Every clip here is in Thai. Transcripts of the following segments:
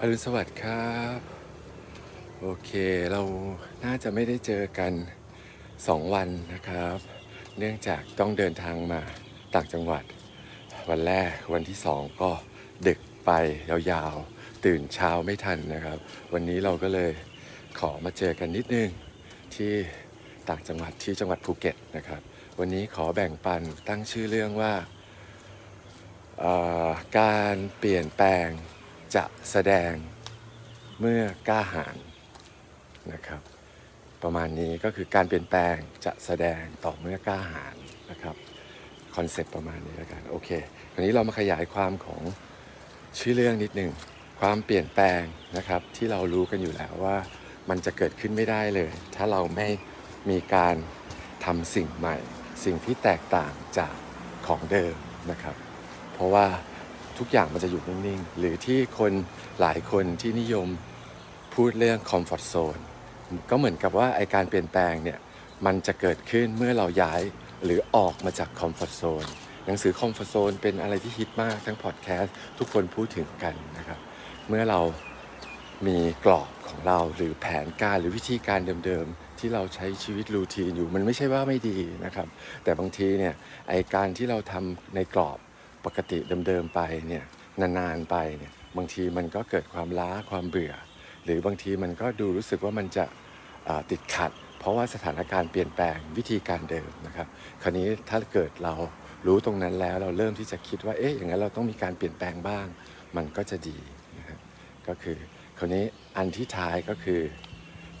อรุณสวัสดิ์ครับ โอเคเราน่าจะไม่ได้เจอกัน 2 วันนะครับ เนื่องจากต้องเดินทางมาต่างจังหวัด วันแรกวันที่ 2 ก็ดึกไปยาวๆ ตื่นเช้าไม่ทันนะครับ วันนี้เราก็เลยขอมาเจอกันนิดนึงที่ต่างจังหวัดที่จังหวัดภูเก็ตนะครับ วันนี้ขอแบ่งปันตั้งชื่อเรื่องว่า การเปลี่ยนแปลง จะแสดงเมื่อกล้าหาญนะครับ ประมาณนี้ก็คือการเปลี่ยนแปลงจะแสดงต่อเมื่อกล้าหาญนะครับคอนเซปต์ประมาณนี้แล้วกันโอเคคราวนี้เรามาขยายความของชื่อเรื่องนิดหนึ่งความเปลี่ยนแปลงนะครับที่เรารู้กันอยู่แล้วว่ามันจะเกิดขึ้นไม่ได้เลย ถ้าเราไม่มีการทำสิ่งใหม่ สิ่งที่แตกต่างจากของเดิมนะครับ เพราะว่า ทุกอย่างมันจะอยู่นิ่งๆ หรือที่คนหลายคนที่นิยมพูดเรื่อง comfort zone ก็เหมือนกับว่าไอการเปลี่ยนแปลงเนี่ยมันจะเกิดขึ้นเมื่อเราย้ายหรือออกมาจาก comfort zone หนังสือ comfort zone เป็นอะไรที่ฮิตมากทั้งพอดแคสต์ทุกคนพูดถึงกันนะครับเมื่อเรามีกรอบของเราหรือแผนการหรือวิธีการเดิมๆ ที่เราใช้ชีวิตรูทีนอยู่มันไม่ใช่ว่าไม่ดีนะครับ แต่บางทีเนี่ยไอการที่เราทำในกรอบ ปกติเดิมๆไปเนี่ยนานๆไปเนี่ยบางทีมันก็เกิดความล้าความเบื่อ หรือบางทีมันก็ดูรู้สึกว่ามันจะติดขัด เพราะว่าสถานการณ์เปลี่ยนแปลงวิธีการเดิมนะครับ คราวนี้ถ้าเกิดเรารู้ตรงนั้นแล้วเราเริ่มที่จะคิดว่าเอ๊ะอย่างนั้นเราต้องมีการเปลี่ยนแปลงบ้าง มันก็จะดีนะครับก็คือ คราวนี้อันที่ท้ายก็คือ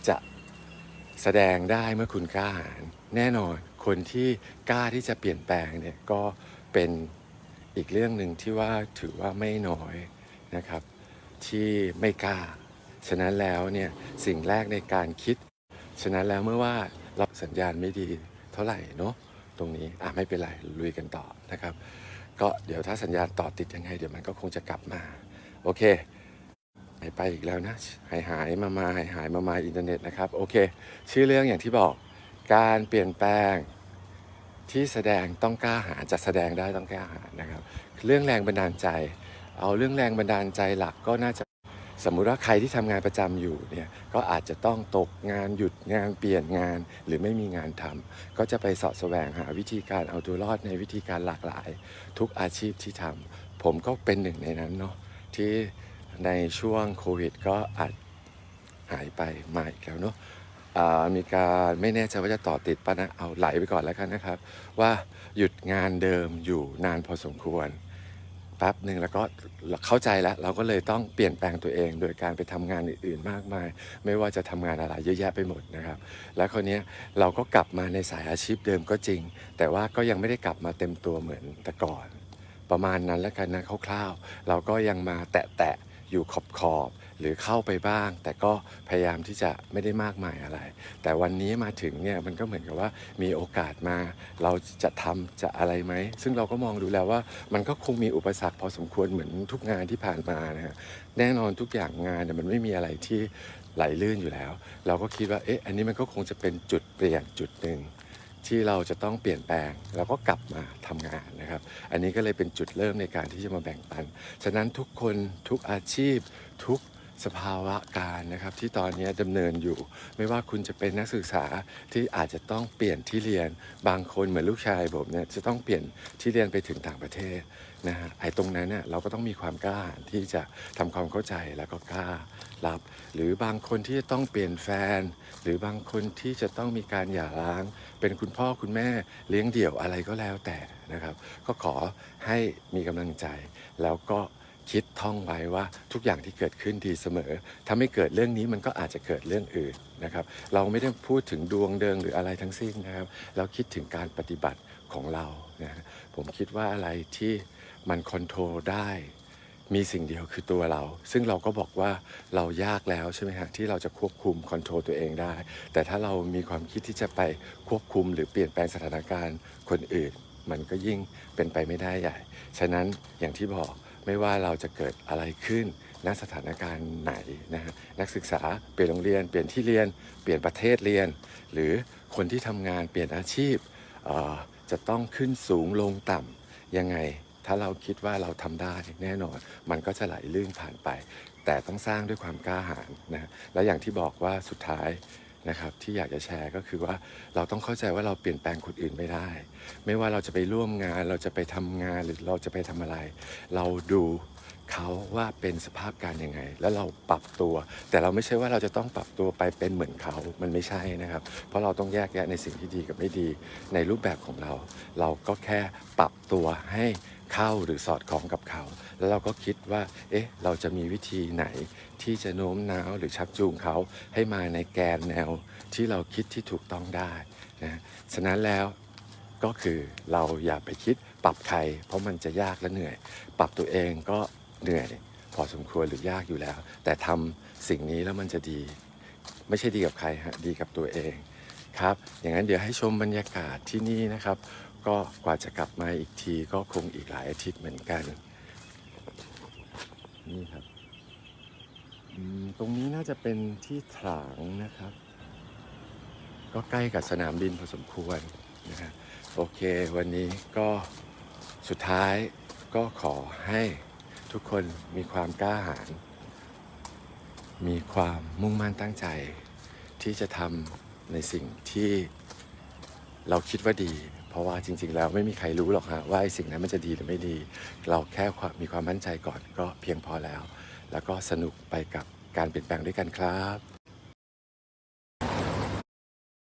จะแสดงได้เมื่อคุณกล้าหาญแน่นอนคนที่กล้าที่จะเปลี่ยนแปลงเนี่ยก็เป็น อีกเรื่องหนึ่งที่ว่าถือว่าไม่น้อยนะครับ ที่ไม่กล้า ฉะนั้นแล้วเนี่ยสิ่งแรกในการคิด ฉะนั้นแล้วเมื่อว่ารับสัญญาณไม่ดีเท่าไหร่เนาะตรงนี้อะไม่เป็นไรลุยกันต่อนะครับ ก็เดี๋ยวถ้าสัญญาณต่อติดยังไง เดี๋ยวมันก็คงจะกลับมา โอเคหายไปอีกแล้วนะ หายหายมามาหายหายมามาอินเทอร์เน็ตนะครับ โอเค ชื่อเรื่องอย่างที่บอกการเปลี่ยนแปลง ที่แสดงต้องกล้าหาจะแสดงได้ต้องกล้าหานะครับ เรื่องแรงบันดาลใจ เอาเรื่องแรงบันดาลใจหลักก็น่าจะสมมุติว่าใครที่ทำงานประจำอยู่เนี่ยก็อาจจะต้องตกงานหยุดงานเปลี่ยนงานหรือไม่มีงานทำก็จะไปสาะแสวงหาวิธีการเอาตัวรอดในวิธีการหลากหลาย ทุกอาชีพที่ทำผมก็เป็นหนึ่งในนั้นเนาะที่ในช่วงโควิดก็อาจหายไปมาอีกแล้วเนาะ อ่ามีการไม่แน่ใจว่าจะต่อติดปะนะเอาไหลไปก่อนแล้วกันนะครับ ว่าหยุดงานเดิมอยู่นานพอสมควรแป๊บหนึ่งแล้วก็เข้าใจแล้วเราก็เลยต้องเปลี่ยนแปลงตัวเอง โดยการไปทำงานอื่นๆมากมาย ไม่ว่าจะทำงานอะไรเยอะแยะไปหมดนะครับ แล้วคราวนี้เราก็กลับมาในสายอาชีพเดิมก็จริง แต่ว่าก็ยังไม่ได้กลับมาเต็มตัวเหมือนแต่ก่อน ประมาณนั้นแล้วกันนะคร่าวๆเราก็ยังมาแตะๆ อยู่ขอบๆหรือเข้าไปบ้าง แต่ก็พยายามที่จะไม่ได้มากมายอะไร แต่วันนี้มาถึงเนี่ยมันก็เหมือนกับว่ามีโอกาสมา เราจะทำจะอะไรไหม ซึ่งเราก็มองดูแล้วว่า มันก็คงมีอุปสรรคพอสมควรเหมือนทุกงานที่ผ่านมานะฮะแน่นอนทุกอย่างงานเนี่ยมันไม่มีอะไรที่ไหลลื่นอยู่แล้ว เราก็คิดว่าเอ๊ะอันนี้มันก็คงจะเป็นจุดเปลี่ยนจุดหนึ่ง ที่เราจะต้องเปลี่ยนแปลงแล้วก็กลับมาทำงานนะครับ อันนี้ก็เลยเป็นจุดเริ่มในการที่จะมาแบ่งปัน ฉะนั้นทุกคนทุกอาชีพทุก สภาวะการนะครับที่ตอนนี้ดำเนินอยู่ ไม่ว่าคุณจะเป็นนักศึกษาที่อาจจะต้องเปลี่ยนที่เรียนบางคนเหมือนลูกชายผมเนี่ยจะต้องเปลี่ยนที่เรียนไปถึงต่างประเทศนะฮะไอ้ตรงนั้นเนี่ยเราก็ต้องมีความกล้าที่จะทำความเข้าใจแล้วก็กล้ารับ หรือบางคนที่จะต้องเปลี่ยนแฟน หรือบางคนที่จะต้องมีการหย่าร้าง เป็นคุณพ่อคุณแม่เลี้ยงเดี่ยวอะไรก็แล้วแต่นะครับ ก็ขอให้มีกำลังใจแล้วก็ คิดท่องไว้ว่าทุกอย่างที่เกิดขึ้นดีเสมอ ถ้าไม่เกิดเรื่องนี้มันก็อาจจะเกิดเรื่องอื่นนะครับ เราไม่ได้พูดถึงดวงเดิงหรืออะไรทั้งสิ้นนะครับ เราคิดถึงการปฏิบัติของเรานะผมคิดว่าอะไรที่มันคอนโทรลได้มีสิ่งเดียวคือตัวเรา ซึ่งเราก็บอกว่าเรายากแล้วใช่ไหมฮะที่เราจะควบคุมคอนโทรลตัวเองได้ แต่ถ้าเรามีความคิดที่จะไปควบคุมหรือเปลี่ยนแปลงสถานการณ์คนอื่น มันก็ยิ่งเป็นไปไม่ได้ใหญ่ ฉะนั้นอย่างที่บอก ไม่ว่าเราจะเกิดอะไรขึ้นณสถานการณ์ไหนนะฮะนักศึกษาเปลี่ยนโรงเรียน เปลี่ยนที่เรียน เปลี่ยนประเทศเรียน หรือคนที่ทำงานเปลี่ยนอาชีพจะต้องขึ้นสูงลงต่ำยังไงถ้าเราคิดว่าเราทำได้แน่นอน มันก็จะไหลลื่นผ่านไป แต่ต้องสร้างด้วยความกล้าหาญนะและอย่างที่บอกว่าสุดท้าย นะครับที่อยากจะแชร์ก็คือว่าเราต้องเข้าใจว่าเราเปลี่ยนแปลงคนอื่นไม่ได้ ไม่ว่าเราจะไปร่วมงานเราจะไปทำงานหรือเราจะไปทำอะไร เราดูเขาว่าเป็นสภาพการยังไง แล้วเราปรับตัว แต่เราไม่ใช่ว่าเราจะต้องปรับตัวไปเป็นเหมือนเขา มันไม่ใช่นะครับ เพราะเราต้องแยกแยะในสิ่งที่ดีกับไม่ดี ในรูปแบบของเรา เราก็แค่ปรับตัวให้ เข้าหรือสอดคล้องกับเขา แล้วเราก็คิดว่า เอ๊ะ เราจะมีวิธีไหนที่จะโน้มน้าวหรือชักจูงเขาให้มาในแกนแนวที่เราคิดที่ถูกต้องได้นะฉะนั้นแล้วก็คือเราอย่าไปคิดปรับใคร เพราะมันจะยากและเหนื่อย ปรับตัวเองก็เหนื่อย พอสมควรหรือยากอยู่แล้ว แต่ทำสิ่งนี้แล้วมันจะดี ไม่ใช่ดีกับใครฮะดีกับตัวเองครับ อย่างนั้นเดี๋ยวให้ชมบรรยากาศที่นี่นะครับ ก็กว่าจะกลับมาอีกทีก็คงอีกหลายอาทิตย์เหมือนกัน นี่ครับตรงนี้น่าจะเป็นที่ถลางนะครับ ก็ใกล้กับสนามบินพอสมควรนะฮะโอเค วันนี้ก็สุดท้ายก็ขอให้ทุกคนมีความกล้าหาญมีความมุ่งมั่นตั้งใจ ที่จะทำในสิ่งที่เราคิดว่าดี ราะว่าจริง ๆ แล้วไม่มีใครรู้หรอกฮะว่าไอ้สิ่งนั้นมันจะดีหรือไม่ดี เราแค่มีความมั่นใจก่อนก็เพียงพอแล้ว แล้วก็สนุกไปกับการเปลี่ยนแปลงด้วยกันครับ